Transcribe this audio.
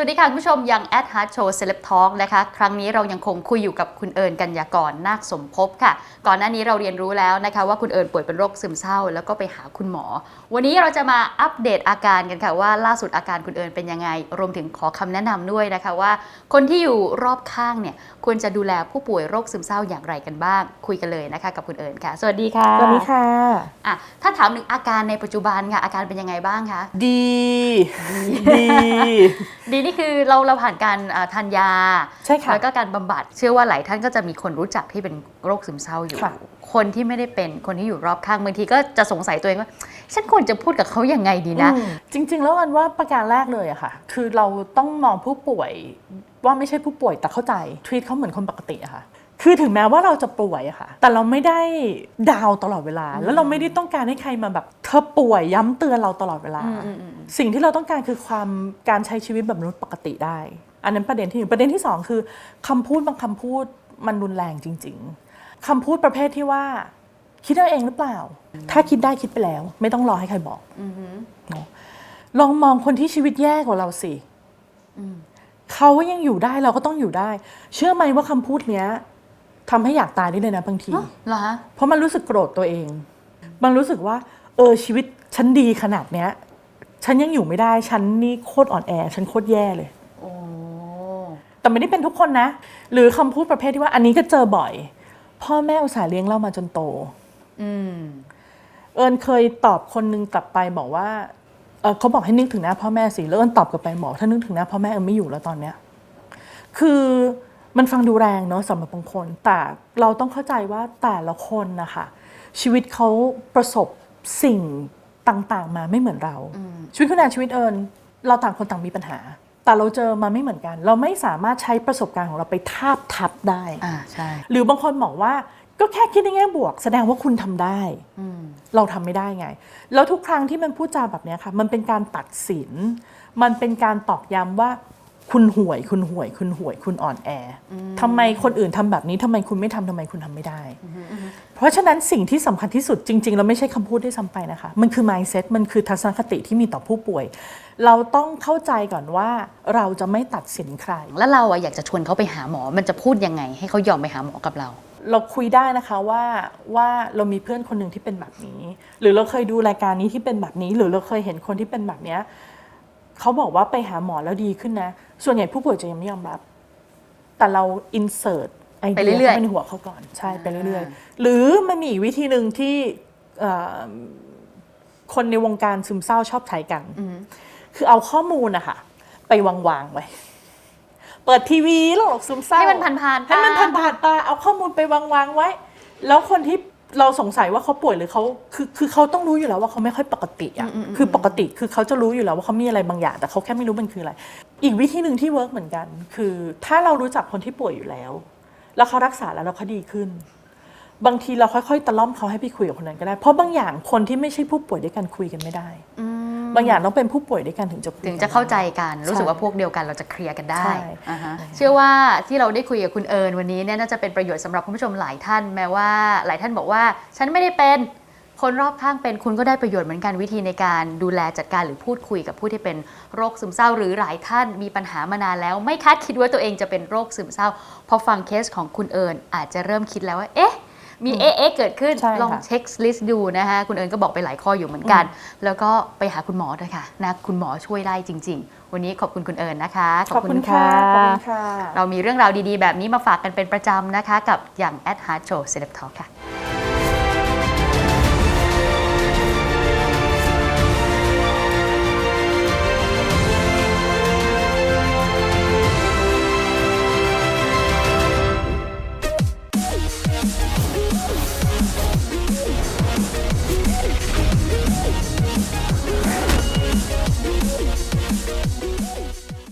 วัสดีค่ะคุณผู้ชมยัง At Heart Show Celeb Talk นะคะ ครั้งนี้เรายังคงคุยอยู่กับคุณเอิญกัญญากรนาคสมภพค่ะ ก่อนหน้านี้เราเรียนรู้แล้วนะคะว่าคุณเอิญป่วยเป็นโรคซึมเศร้า แล้วก็ไปหาคุณหมอ วันนี้เราจะมาอัปเดตอาการกันค่ะว่าล่าสุดอาการคุณเอิญเป็นยังไง รวมถึงขอคำแนะนำด้วยนะคะว่า คนที่อยู่รอบข้างเนี่ยควรจะดูแลผู้ป่วยโรคซึมเศร้าอย่างไรกันบ้าง คุยกันเลยนะคะ กับคุณเอิญค่ะ สวัสดีค่ะสวัสดีค่ะอะถ้าถามถึงอาการในปัจจุบันค่ะอาการเป็นยังไงบ้างคะดี ดีดีนี่คือเราเราผ่านการอ่าทานยา ใช่ค่ะ แล้วก็การบำบัดเชื่อว่าหลายท่านก็จะมีคนรู้จักที่เป็นโรคซึมเศร้าอยู่ ค่ะ คนที่ไม่ได้เป็นคนที่อยู่รอบข้างบางทีก็จะสงสัยตัวเองว่า ฉันควรจะพูดกับเขายังไงดีนะ อืมจริง ๆ แล้วอันว่าประการแรกเลยอะค่ะ คือเราต้องมองผู้ป่วยว่าไม่ใช่ผู้ป่วยแต่เข้าใจท e ี t เขาเหมือนคนปกติอะค่ะ คือถึงแม้ว่าเราจะป่วยอะค่ะ แต่เราไม่ได้ดาวตลอดเวลา แล้วเราไม่ได้ต้องการให้ใครมาแบบเธอป่วยย้ำเตือนเราตลอดเวลาอืมอืมอืมสิ่งที่เราต้องการคือความการใช้ชีวิตแบบมนุษย์ปกติได้ อันนั้นประเด็นที่หนึ่งประเด็นที่สองคือคำพูดบางคำพูดมันรุนแรงจริง ๆคำพูดประเภทที่ว่า คิดเอาเองหรือเปล่า ถ้าคิดได้คิดไปแล้ว ไม่ต้องรอให้ใครบอกอือหือเนอะลองมองคนที่ชีวิตแย่กว่าเราสิอืมเขายังอยู่ได้เราก็ต้องอยู่ได้ เชื่อไหมว่าคำพูดเนี้ย ทำให้อยากตายได้เลยนะบางทีอ๋อเหรอฮะ เพราะมันรู้สึกโกรธตัวเอง มันรู้สึกว่า เออชีวิตฉันดีขนาดเนี้ย ฉันยังอยู่ไม่ได้ ฉันนี่โคตรอ่อนแอ ฉันโคตรแย่เลย โอ้ แต่ไม่ได้เป็นทุกคนนะ หรือคำพูดประเภทที่ว่าอันนี้ก็เจอบ่อย พ่อแม่อุตส่าห์เลี้ยงเรามาจนโต อืม เอิญเคยตอบคนนึงกลับไปบอกว่า เออเขาบอกให้นึกถึงหน้าพ่อแม่สิแล้วเอิญตอบกลับไปบอกถ้านึกถึงหน้าพ่อแม่เอิญไม่อยู่แล้วตอนเนี้ย คือ มันฟังดูแรงเนาะสำหรับบางคน แต่เราต้องเข้าใจว่าแต่ละคนนะคะชีวิตเขาประสบสิ่งต่างๆ มาไม่เหมือนเรา ชีวิตคุณแอนชีวิตเอิญเราต่างคนต่างมีปัญหา แต่เราเจอมาไม่เหมือนกัน เราไม่สามารถใช้ประสบการณ์ของเราไปทาบทับได้อ่าใช่หรือบางคนบอกว่าก็แค่คิดในแง่บวก แสดงว่าคุณทำได้อืมเราทำไม่ได้ไง แล้วทุกครั้งที่มันพูดจาแบบเนี้ยค่ะ มันเป็นการตัดสิน มันเป็นการตอกย้ำว่า คุณห่วย คุณห่วย คุณห่วย คุณอ่อนแออทำไมคนอื่นทำแบบนี้ทำไมคุณไม่ทำทำไมคุณทำไม่ได้ เพราะฉะนั้นสิ่งที่สำคัญที่สุดจริงๆเราไม่ใช่คำพูดที่ซ้ำไปนะคะ มันคือ mindset มันคือทัศนคติที่มีต่อผู้ป่วย เราต้องเข้าใจก่อนว่าเราจะไม่ตัดสินใคร แล้วเราอะอยากจะชวนเขาไปหาหมอ มันจะพูดยังไง ให้เขายอมไปหาหมอกับเราเราคุยได้นะคะว่าว่าเรามีเพื่อนคนหนึ่งที่เป็นแบบนี้ หรือเราเคยดูรายการนี้ที่เป็นแบบนี้ หรือเราเคยเห็นคนที่เป็นแบบเนี้ย เขาบอกว่าไปหาหมอแล้วดีขึ้นนะ ส่วนใหญ่ผู้ป่วยจะยังไม่ยอมรับ แต่เรา insert ไอไปเดียเรื่อยๆเข้าไปในหัวเขาก่อนใช่ไปเรื่อยอ่าๆหรือมันมีอีกวิธีหนึ่งที่เอ่อคนในวงการซึมเศร้าชอบใช้กันอืมคือเอาข้อมูลนะคะไปวางๆไว้ เปิดทีวีแล้วบอกซึมเศร้าให้มันผ่านๆให้มันตาผ่านผ่านๆตาเอาข้อมูลไปวางๆไว้ แล้วคนที่ เราสงสัยว่าเขาป่วยหรือเขาคือคือเขาต้องรู้อยู่แล้วว่าเขาไม่ค่อยปกติอะคือปกติคือเขาจะรู้อยู่แล้วว่าเขามีอะไรบางอย่าง แต่เขาแค่ไม่รู้มันคืออะไร อีกวิธีหนึ่งที่เวิร์กเหมือนกัน คือถ้าเรารู้จักคนที่ป่วยอยู่แล้ว แล้วเขารักษาแล้วแล้วเขาดีขึ้น บางทีเราค่อยๆตะล่อมเขาให้ไปคุยกับคนนั้นก็ได้ เพราะบางอย่างคนที่ไม่ใช่ผู้ป่วยด้วยกันคุยกันไม่ได้ อืม บางอย่างต้องเป็นผู้ป่วยด้วยกันถึงจะคุยถึงกันจะเข้าใจได้กันรู้สึกว่าพวกเดียวกันเราจะเคลียร์กันได้ใช่อ่าฮะเชื่อว่าที่เราได้คุยกับคุณเอิญวันนี้เนี่ยน่าจะเป็นประโยชน์สำหรับคุณผู้ชมหลายท่านแม้ว่าหลายท่านบอกว่า ฉันไม่ได้เป็นคนรอบข้างเป็นคุณก็ได้ประโยชน์เหมือนกันวิธีในการดูแลจัดการหรือพูดคุยกับผู้ที่เป็นโรคซึมเศร้า หรือหลายท่านมีปัญหามานานแล้ว ไม่คาดคิดว่าตัวเองจะเป็นโรคซึมเศร้าพอฟังเคสของคุณเอิญอาจจะเริ่มคิดแล้วว่าเอ๊ะ มีเอ๊ะเอ๊ะเกิดขึ้นใช่ค่ะลองเช็คลิสต์ดูนะคะ คุณเอิญก็บอกไปหลายข้ออยู่เหมือนกัน แล้วก็ไปหาคุณหมอด้วยค่ะนะคุณหมอช่วยได้จริง ๆ วันนี้ขอบคุณคุณเอิญนะคะขอบคุณค่ะ ขอบคุณค่ะ เรามีเรื่องราวดีๆ แบบนี้มาฝากกันเป็นประจำนะคะ กับอย่าง At Heart Show Celeb Talk ค่ะ